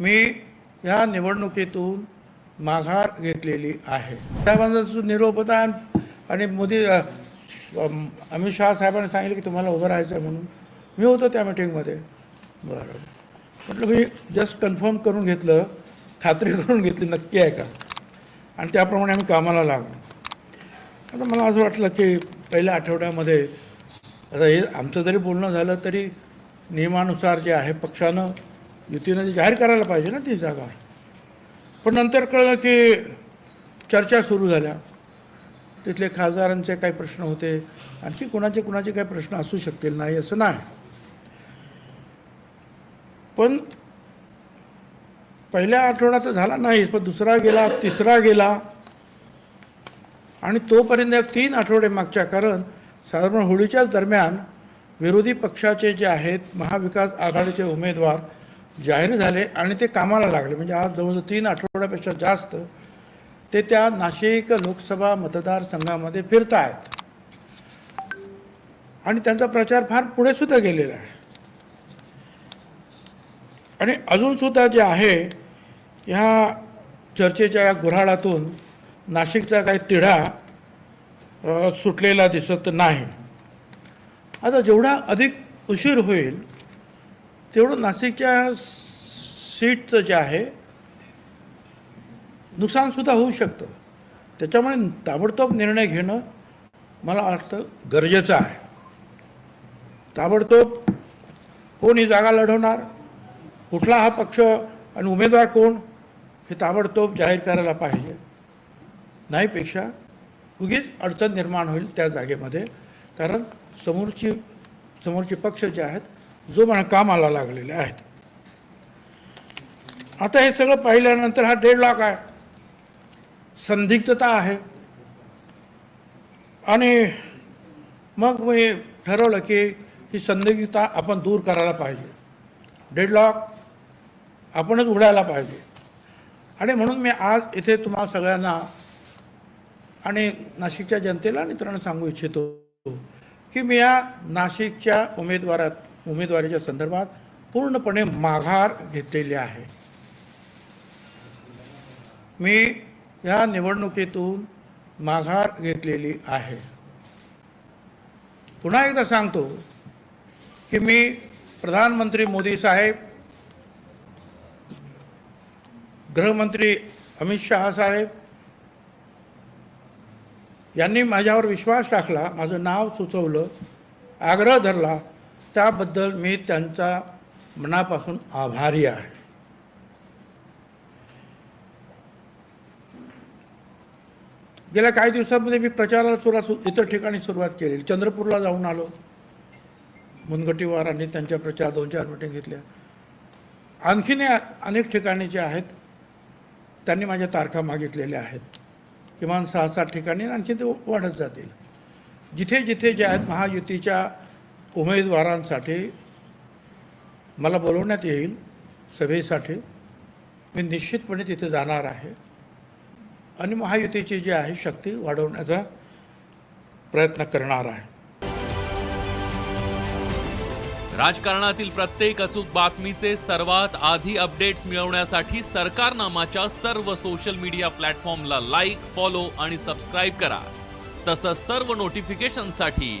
मी ह्या निवडणुकीतून माघार घेतलेली आहे. साहेबांचा जो निरोप होता आणि- मोदी अमित शहा साहेबांनी सांगितलं की तुम्हाला उभं राहायचं आहे म्हणून. मी होतो त्या मिटिंगमध्ये. बरं. म्हटलं मी जस्ट कन्फर्म करून घेतलं खात्री करून घेतली नक्की आहे का? आणि त्याप्रमाणे आम्ही कामाला लागलो. आता मला असं वाटलं की पहिल्या आठवड्यामध्ये आता हे आमचं जरी बोलणं झालं तरी नियमानुसार जे आहे पक्षानं युतीनं जाहीर करायला पाहिजे ना ती जागा. पण नंतर कळलं की चर्चा सुरू झाल्या. तिथले खासदारांचे काही प्रश्न होते. आणखी कोणाचे कोणाचे काही प्रश्न असू शकतील नाही असं नाही. पण पहिल्या आठवड्यात तर झाला नाही पण दुसरा गेला तिसरा गेला. आणि तोपर्यंत तीन आठवडे मागच्या कारण साधारण होळीच्याच दरम्यान विरोधी पक्षाचे जे आहेत महाविकास आघाडीचे उमेदवार जाहीर झाले आणि ते कामाला लागले. म्हणजे आज जवळजवळ तीन आठवड्यापेक्षा जास्त ते त्या नाशिक लोकसभा मतदारसंघामध्ये फिरत आहेत आणि त्यांचा प्रचार फार पुढे सुद्धा गेलेला आहे. आणि अजूनसुद्धा जे आहे ह्या चर्चेच्या या गुऱ्हाळातून नाशिकचा काही तिढा सुटलेला दिसत नाही. आता जेवढा अधिक उशीर होईल तेवढं नाशिकच्या सीटचं जे आहे नुकसानसुद्धा होऊ शकतं. त्याच्यामुळे ताबडतोब निर्णय घेणं मला वाटतं गरजेचं आहे. ताबडतोब कोण ही जागा लढवणार कुठला हा पक्ष आणि उमेदवार कोण हे ताबडतोब जाहीर करायला पाहिजे. नाहीपेक्षा उगीच अडचण निर्माण होईल त्या जागेमध्ये कारण समोरची समोरचे पक्ष जे आहेत जो म्हणा कामाला लागलेले आहेत. आता हे सगळं पाहिल्यानंतर हा दीड लाख आहे. संदिग्धता आहे. आणि मग मी ठरवलं की ही संदिग्धता आपण दूर करायला पाहिजे. डेडलॉक आपणच उघडायला पाहिजे. आणि म्हणून मी आज इथे तुम्हाला सगळ्यांना आणि नाशिकच्या जनतेला आणि इतरांना सांगू इच्छितो की मी या नाशिकच्या उमेदवारात उमेदवारीच्या संदर्भात पूर्णपणे माघार घेतलेली आहे. मी या निवडणुकीतून माघार घेतलेली आहे. पुन्हा एकदा सांगतो की मी प्रधानमंत्री मोदी साहेब गृहमंत्री अमित शहा साहेब यांनी माझ्यावर विश्वास टाकला माझं नाव सुचवलं आग्रह धरला त्याबद्दल मी त्यांचा मनापासून आभारी आहे. गेल्या काही दिवसांमध्ये मी प्रचाराला सुरुवात इतर ठिकाणी सुरुवात केली. चंद्रपूरला जाऊन आलो. मुनगटीवारांनी त्यांच्या प्रचार दोन चार मिटिंग घेतल्या आणखीनही अनेक ठिकाणी जे आहेत त्यांनी माझ्या तारखा मागितलेल्या आहेत. किमान सहा सात ठिकाणी आणखी ते वाढत जातील. जिथे जिथे जे आहेत महायुतीच्या उमेदवारांसाठी मला बोलवण्यात येईल सभेसाठी. मी निश्चितपणे तिथे जाणार आहे. आणि महायुतीची जी आहे शक्ती वाढवण्याचा प्रयत्न करणार आहे. राजकारणातील प्रत्येक अचूक बातमीचे सर्वात आधी अपडेट्स मिळवण्यासाठी सरकारनामाच्या सर्व सोशल मीडिया प्लॅटफॉर्मला लाईक फॉलो आणि सबस्क्राईब करा. तसंच सर्व नोटिफिकेशनसाठी